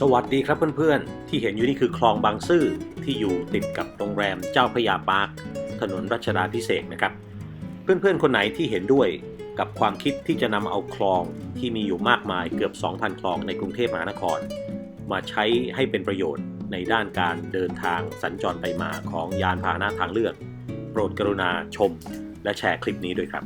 สวัสดีครับเพื่อนๆ ที่เห็นอยู่นี่คือคลองบางซื่อที่อยู่ติดกับโรงแรมเจ้าพระยาปาร์คถนนรัชดาพิเศษนะครับ เพื่อนๆ คนไหนที่เห็นด้วยกับความคิดที่จะนำเอาคลองที่มีอยู่มากมายเกือบ 2,000 คลองในกรุงเทพมหานคร มาใช้ให้เป็นประโยชน์ในด้านการเดินทางสัญจรไปมาของยานพาหนะทางเลือก โปรดกรุณาชม และแชร์คลิปนี้ด้วยครับ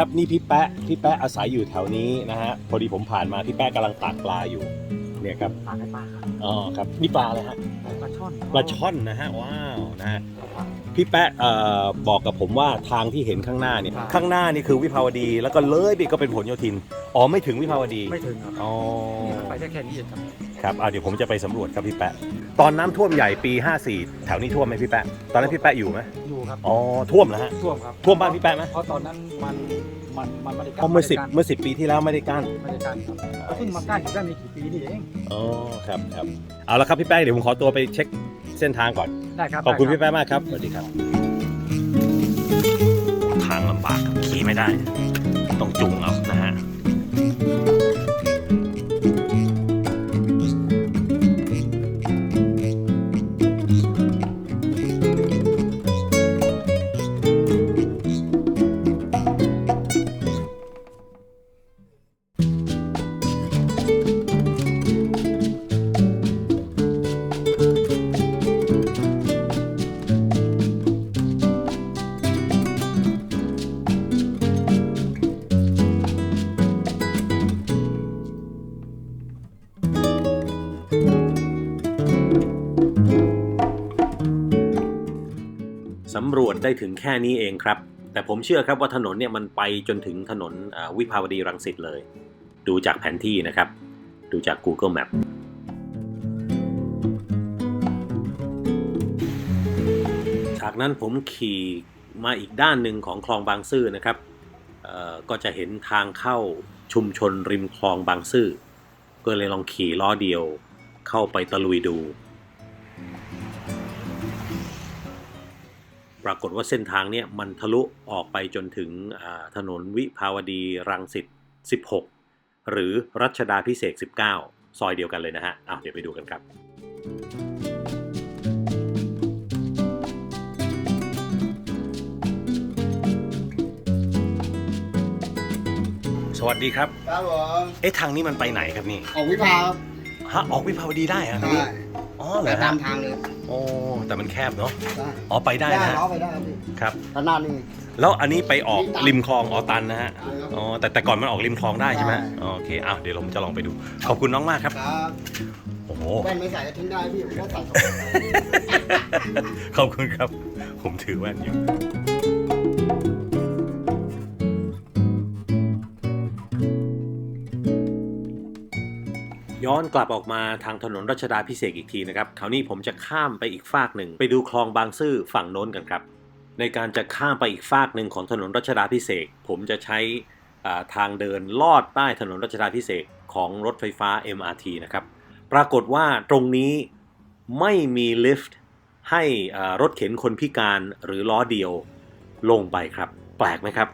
ครับนี่พี่แปะพี่แปะอาศัยอยู่แถวนี้นะฮะพอดีผมผ่านมาพี่แปะกำลังตักปลาอยู่เนี่ยครับปลาในปลาครับอ๋อครับนี่ปลาอะไรฮะปลาช่อนปลาช่อนนะฮะว้าวนะฮะพี่แปะเอ่อบอกกับผมว่าทางที่เห็นข้างหน้าเนี่ยข้างหน้านี่คือวิภาวดีแล้วก็เลยไปก็เป็นผลโยธินอ๋อไม่ถึงวิภาวดีไม่ถึงครับอ๋อนี่ไปได้แค่นี้เองครับครับอะเดี๋ยวผมจะไปสำรวจครับพี่แปะ ตอนน้ำท่วมใหญ่ปี 54 แถวนี้ท่วมไหมพี่แปะ ตอนนั้นพี่แปะอยู่ไหมอยู่ครับ อ๋อ ท่วมแล้วฮะ ท่วมครับ ท่วมบ้านพี่แป๊ะไหมเพราะตอนนั้นมัน มันมันไม่ได้เพราะเมื่อสิบเมื่อสิบปีที่แล้วไม่ได้กั้นไม่ได้การครับเพิ่งมากั้นอยู่ได้ไม่กี่ปีนี่เองอ๋อครับครับเอาละครับพี่แป้งเดี๋ยวผมขอตัวไปเช็คเส้นทางก่อน ได้ครับขอบคุณได้พี่แป้งมากครับสวัสดีครับ ทางลำบากครับขี่ไม่ได้ ต้องจุงเอานะฮะ สำรวจได้ถึงแค่นี้เองครับ แต่ผมเชื่อครับว่าถนนเนี่ยมันไปจนถึงถนนวิภาวดีรังสิตเลย ดูจากแผนที่นะครับ ดูจาก Google Map จากนั้นผมขี่มาอีกด้านหนึ่งของคลองบางซื่อนะครับก็จะเห็นทางเข้าชุมชนริมคลองบางซื่อ ก็เลยลองขี่ล้อเดียวเข้าไปตะลุยดู ปรากฏว่าเส้นทางเนี่ยมันทะลุออกไปจนถึงอ่าถนนวิภาวดีรังสิต 16 หรือรัชดาพิเศษก19 ซอยเดียวกันเลยนะฮะอ้าวเดี๋ยวไปดูกันครับ สวัสดีครับ ครับผม เอ๊ะทางนี้มันไปไหนครับนี่ ออกวิภาครับ ฮะ ออกวิภาวดีได้เหรอะทางใช่นี้ อ๋อเหรอตาฮะมทางเลยโอ้แต่มันแคบเนาะได้อ๋อไปได้นะฮะเอาไปได้ครับพี่ครับด้านหน้านี่แล้วอันนี้ไปออกริมคลองออตันนะฮะได้ครับอ๋อแต่แต่ก่อนมันออกริมคลองได้ใช่ไหมได้อ๋อโอเคอ้าวเดี๋ยวผมจะลองไปดูขอบคุณน้องมากครับครับโอ้โห แว่นไม่ใส่ก็ทิ้งได้พี่ผมก็ใส่สองใส่ขอบคุณครับ ผมถือแว่นอยู่ ย้อนกลับออกมาทางถนนรัชดาพิเศษกอีกทีนะครับคราวนี้ผมจะข้ามไปอีกฟากหนึ่ง ไปดูคลองบางซื่อฝั่งโน้นกันครับ ในการจะข้ามไปอีกฟากหนึ่งของถนนรัชดาพิเศษกผมจะใช้ทางเดินลอดใต้ถนนรัชดาพิเศษกของรถไฟฟ้า MRT นะครับ ปรากฏว่าตรงนี้ไม่มีลิฟต์ให้รถเข็นคนพิการหรือล้อเดียวลงไปครับ แปลกไหมครับ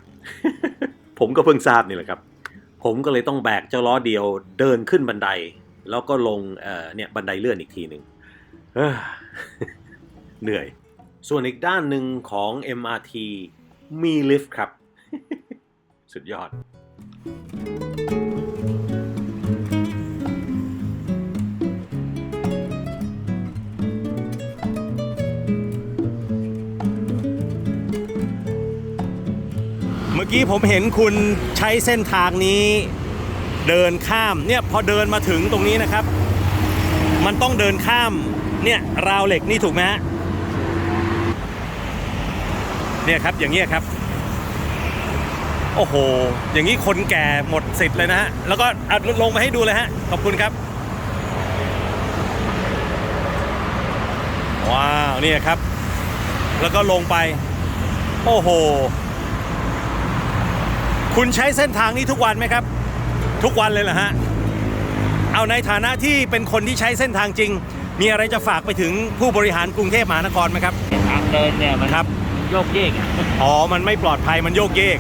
ผมก็เพิ่งทราบนี่แหละครับ ผมก็เลยต้องแบกเจ้าล้อเดียวเดินขึ้นบันได แล้วก็ลงเนี่ยบันไดเลื่อนอีกทีหนึ่งเอ้อเหนื่อย ส่วนอีกด้านหนึ่งของ MRT มีลิฟต์ครับ สุดยอด เมื่อกี้ผมเห็นคุณใช้เส้นทางนี้ เดินข้ามเนี่ยพอเดินมาถึงตรงนี้นะครับ มันต้องเดินข้ามเนี่ยราวเหล็กนี่ถูกไหมฮะเนี่ยครับอย่างเงี้ยครับ โอ้โห อย่างนี้คนแก่หมดสิทธิ์เลยนะฮะแล้วก็เอาลงมาให้ดูเลยฮะขอบคุณครับ ว้าวาวเนี่ยครับ แล้วก็ลงไป โอ้โห คุณใช้เส้นทางนี้ทุกวันไหมครับ ทุกวันเลยเหรอฮะ เอาในฐานะที่เป็นคนที่ใช้เส้นทางจริง มีอะไรจะฝากไปถึงผู้บริหารกรุงเทพมหานครไหมครับทางเดินเนี่ยมันครับโยกเยกอะอ๋อ มันไม่ปลอดภัยมันโยกเยก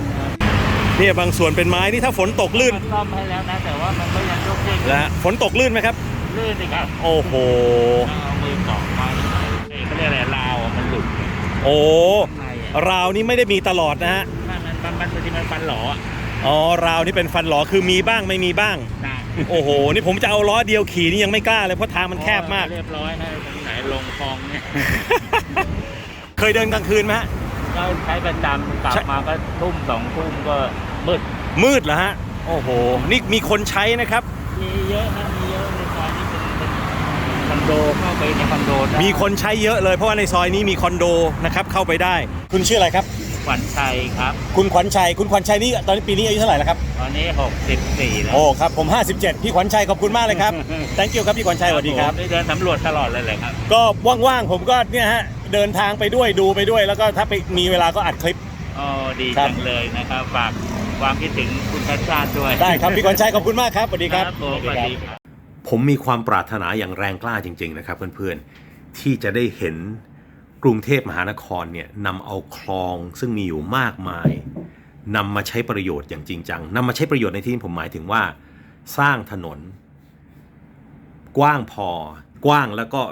เนี่ยบางส่วนเป็นไม้นี่ถ้าฝนตกลื่นมันซ่อมให้แล้วนะแต่ว่ามันก็ยังโยกเยกแล้วฝนตกลื่นไหมครับ ลื่นสิครับโอ้โหต้องเอามือเกาะไว้เอ้ยเขาเรียกอะไรราวอะมันหลุดโอ้ข้างในอะราวนี้ไม่ได้มีตลอดนะฮะมันมันมันมันที่มันฟันหลออะ อ๋อราวนี่เป็นฟันหลอคือมีบ้างไม่มีบ้างนะโอ้โห นี่ผมจะเอาล้อเดียวขี่นี่ยังไม่กล้าเลยเพราะทางมันแคบมาก เรียบร้อยนะตรงไหนลงคลองเนี่ยเคยเดินกลางคืนไหมฮะ ก็ใช้ประจำกลับใช่ มาก็ทุ่มสองทุ่มก็มืดมืดเหรอฮะ โอ้โห นี่มีคนใช้นะครับ มีเยอะนะมีเยอะในซอยนี้เป็นเป็นคอนโดเข้าไปในคอนโดได้มีคนใช้เยอะเลยเพราะว่าในซอยนี้มีคอนโดนะครับเข้าไปได้ คุณชื่ออะไรครับ ขวัญชัยครับ คุณขวัญชัย คุณขวัญชัยนี่ตอนนี้ปีนี้อายุเท่าไหร่แล้วครับ ตอนนี้ 64 แล้วโอ้ครับผม 57 พี่ขวัญชัยขอบคุณมากเลยครับ thank you ครับพี่ขวัญชัยสวัสดีครับผมได้เดินสำรวจตลอดเลยเลยครับ ก็ว่างๆผมก็เนี่ยฮะเดินทางไปด้วยดูไปด้วย แล้วก็ถ้าไปมีเวลาก็อัดคลิปอ๋อดีครับจังเลยนะครับฝากความคิดถึงคุณชัดชาติด้วยได้ครับพี่ขวัญชัยขอบคุณมากครับสวัสดีครับผมสวัสดีครับผมมีความปรารถนาอย่างแรงกล้าจริง ๆ นะครับ เพื่อนๆที่จะได้เห็น กรุงเทพมหานครเนี่ยนำเอาคลองซึ่งมีอยู่มากมายนำมาใช้ประโยชน์อย่างจริงจังนำมาใช้ประโยชน์ในที่นี้ผมหมายถึงว่า สร้างถนน กว้างพอกว้างแล้วก็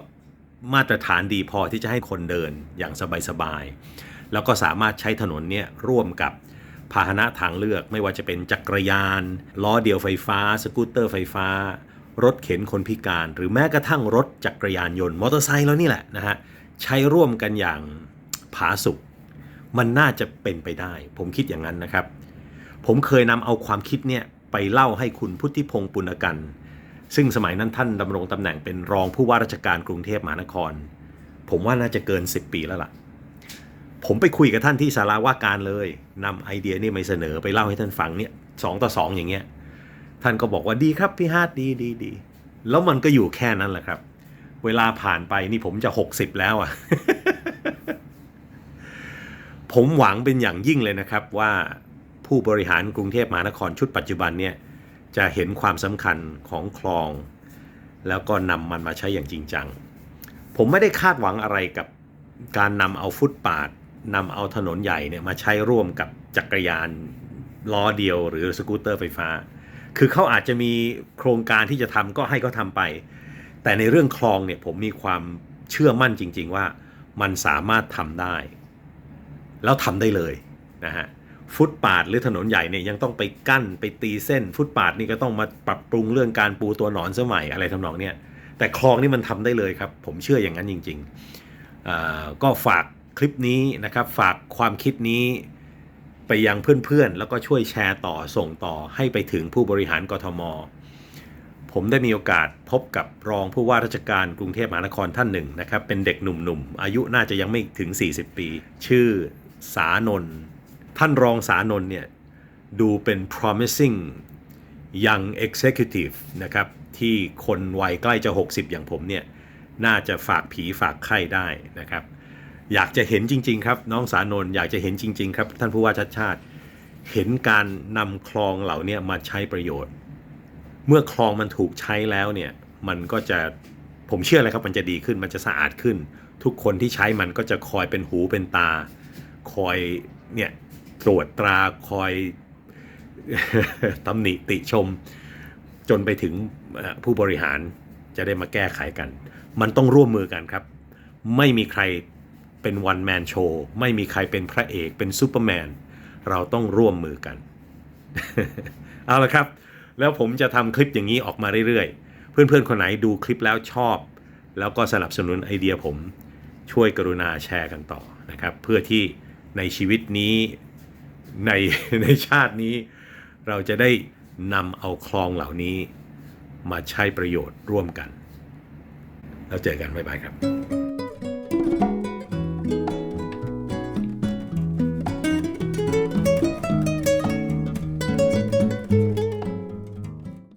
มาตรฐานดีพอที่จะให้คนเดินอย่างสบายๆแล้วก็สามารถใช้ถนนเนี่ยร่วมกับพาหนะทางเลือกไม่ว่าจะเป็นจักรยาน ล้อเดียวไฟฟ้า สกูตเตอร์ไฟฟ้า รถเข็นคนพิการ หรือแม้กระทั่งรถจักรยานยนต์มอเตอร์ไซค์แล้วนี่แหละนะฮะ ใช้ร่วมกันอย่างผาสุกมันน่าจะเป็นไปได้ ผมคิดอย่างนั้นนะครับ ผมเคยนำเอาความคิดเนี่ยไปเล่าให้คุณพุทธิพงศ์ปุณกัน ซึ่งสมัยนั้นท่านดำรงตำแหน่งเป็นรองผู้ว่าราชการกรุงเทพมหานคร ผมว่าน่าจะเกิน 10 ปีแล้วล่ะ ผมไปคุยกับท่านที่สาราว่าการเลยนำไอเดียนี่ไปเสนอไปเล่าให้ท่านฟังเนี่ยสองต่อสองอย่างเงี้ยท่านก็บอกว่าดีครับพี่ฮาร์ดดีดีดีแล้วมันก็อยู่แค่นั้นแหละครับ เวลาผ่านไปนี่ผมจะ 60 แล้วอะ่ะ ผมหวังเป็นอย่างยิ่งเลยนะครับว่าผู้บริหารกรุงเทพมหานครชุดปัจจุบันเนี่ยจะเห็นความสำคัญของคลอง แล้วก็นำมันมาใช้อย่างจริงจัง ผมไม่ได้คาดหวังอะไรกับการนำเอาฟุตปาดนำเอาถนนใหญ่เนี่ยมาใช้ร่วมกับจักรยานล้อเดียวหรือสกูตเตอร์ไฟฟ้า คือเขาอาจจะมีโครงการที่จะทำก็ให้เขาทำไป แต่ในเรื่องคลองเนี่ยผมมีความเชื่อมั่นจริง ๆ ว่ามันสามารถทำได้ แล้วทำได้เลยนะฮะฟุตปาดหรือถนนใหญ่เนี่ยยังต้องไปกั้นไปตีเส้น ฟุตปาดนี่ก็ต้องมาปรับปรุงเรื่องการปูตัวหนอนสมัยอะไรทำนองเนี่ยแต่คลองนี่มันทำได้เลยครับ ผมเชื่ออย่างนั้นจริงๆก็ฝากคลิปนี้นะครับฝากความคิดนี้ไปยังเพื่อนๆ แล้วก็ช่วยแชร์ต่อส่งต่อให้ไปถึงผู้บริหารกทม ผมได้มีโอกาสพบกับรองผู้ว่าราชการกรุงเทพมหานครท่านหนึ่งนะครับ เป็นเด็กหนุ่มๆ อายุน่าจะยังไม่ถึง 40 ปี ชื่อสานนท่านรองสานนเนี่ยดูเป็น promising young executive นะครับ ที่คนวัยใกล้จะ 60 อย่างผมเนี่ยน่าจะฝากผีฝากไข้ได้นะครับ อยากจะเห็นจริง ๆ ครับ น้องสานนอยากจะเห็นจริง ๆ ครับ ท่านผู้ว่าชัดชาติ เห็นการนำคลองเหล่านี้มาใช้ประโยชน์ เมื่อคลองมันถูกใช้แล้วเนี่ยมันก็จะผมเชื่อเลยครับมันจะดีขึ้นมันจะสะอาดขึ้น ทุกคนที่ใช้มันก็จะคอยเป็นหูเป็นตา คอยเนี่ยตรวจตราคอยตำหนิติชม จนไปถึงผู้บริหารจะได้มาแก้ไขกัน มันต้องร่วมมือกันครับ ไม่มีใครเป็นวันแมนโชว์ไม่มีใครเป็นพระเอกเป็นซูเปอร์แมน เราต้องร่วมมือกัน เอาละครับ แล้วผมจะทำคลิปอย่างนี้ออกมาเรื่อยๆ เพื่อนๆ คนไหนดูคลิปแล้วชอบ แล้วก็สนับสนุนไอเดียผมช่วยกรุณาแชร์กันต่อนะครับ เพื่อที่ในชีวิตนี้ในในชาตินี้ เราจะได้นำเอาคลองเหล่านี้มาใช้ประโยชน์ร่วมกัน แล้วเจอกัน บ๊ายบายครับ